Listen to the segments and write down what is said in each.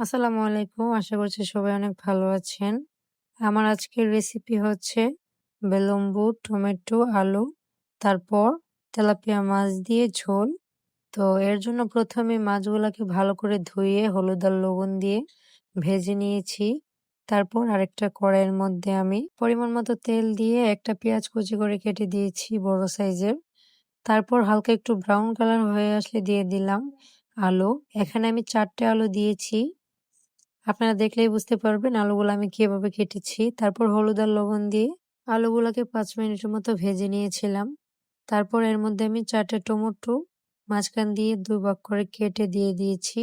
আসসালামু আলাইকুম। আশা করছি সবাই অনেক ভালো আছেন। আমার আজকের রেসিপি হচ্ছে বেলুম্বু, টমেটো, আলু, তারপর তেলাপিয়া মাছ দিয়ে ঝোল। তো এর জন্য প্রথমে মাছগুলোকে ভালো করে ধুয়ে হলুদ আর লবণ দিয়ে ভেজে নিয়েছি। তারপর আরেকটা কড়াইয়ের মধ্যে আমি পরিমাণ মতো তেল দিয়ে একটা পেঁয়াজ কুচি করে কেটে দিয়েছি বড় সাইজের। তারপর হালকা একটু ব্রাউন কালার হয়ে আসলে দিয়ে দিলাম আলু। এখানে আমি চারটে আলু দিয়েছি। আপনারা দেখলেই বুঝতে পারবেন আলুগুলো আমি কীভাবে কেটেছি। তারপর হলুদ আর লবণ দিয়ে আলুগুলোকে পাঁচ মিনিটের মতো ভেজে নিয়েছিলাম। তারপর এর মধ্যে আমি চারটে টমেটো মাঝখান দিয়ে দুই ভাগ করে কেটে দিয়ে দিয়েছি।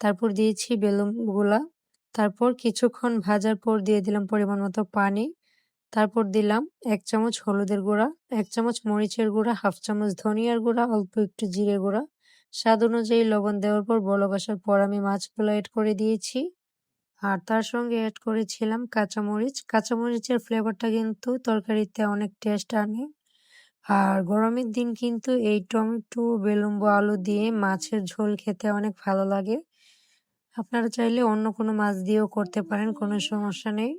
তারপর দিয়েছি বেলুনগুলা। তারপর কিছুক্ষণ ভাজার পর দিয়ে দিলাম পরিমাণ মতো পানি। তারপর দিলাম এক চামচ হলুদের গুঁড়া, এক চামচ মরিচের গুঁড়া, হাফ চামচ ধনিয়ার গুঁড়া, অল্প একটু জিরে গুঁড়া। স্বাদ অনুযায়ী লবণ দেওয়ার পর বলক পর আমি মাছগুলো এড করে দিয়েছি। আর তার সঙ্গে অ্যাড করেছিলাম কাঁচামরিচ। কাঁচামরিচের ফ্লেভারটা কিন্তু তরকারিতে অনেক টেস্ট আনে। আর গরমের দিন কিন্তু এই টমেটো বেলুম্বু আলু দিয়ে মাছের ঝোল খেতে অনেক ভালো লাগে। আপনারা চাইলে অন্য কোনো মাছ দিয়েও করতে পারেন, কোনো সমস্যা নেই।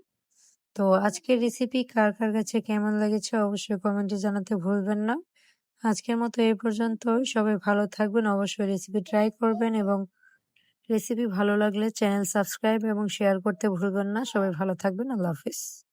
তো আজকের রেসিপি কার কার কাছে কেমন লেগেছে অবশ্যই কমেন্টে জানাতে ভুলবেন না। আজকের মতো এই পর্যন্ত সবাই ভালো থাকবেন, অবশ্যই রেসিপি ট্রাই করবেন এবং রেসিপি ভালো লাগলে চ্যানেল সাবস্ক্রাইব এবং শেয়ার করতে ভুলবেন না। সবাই ভালো থাকবেন। আল্লাহ হাফিজ।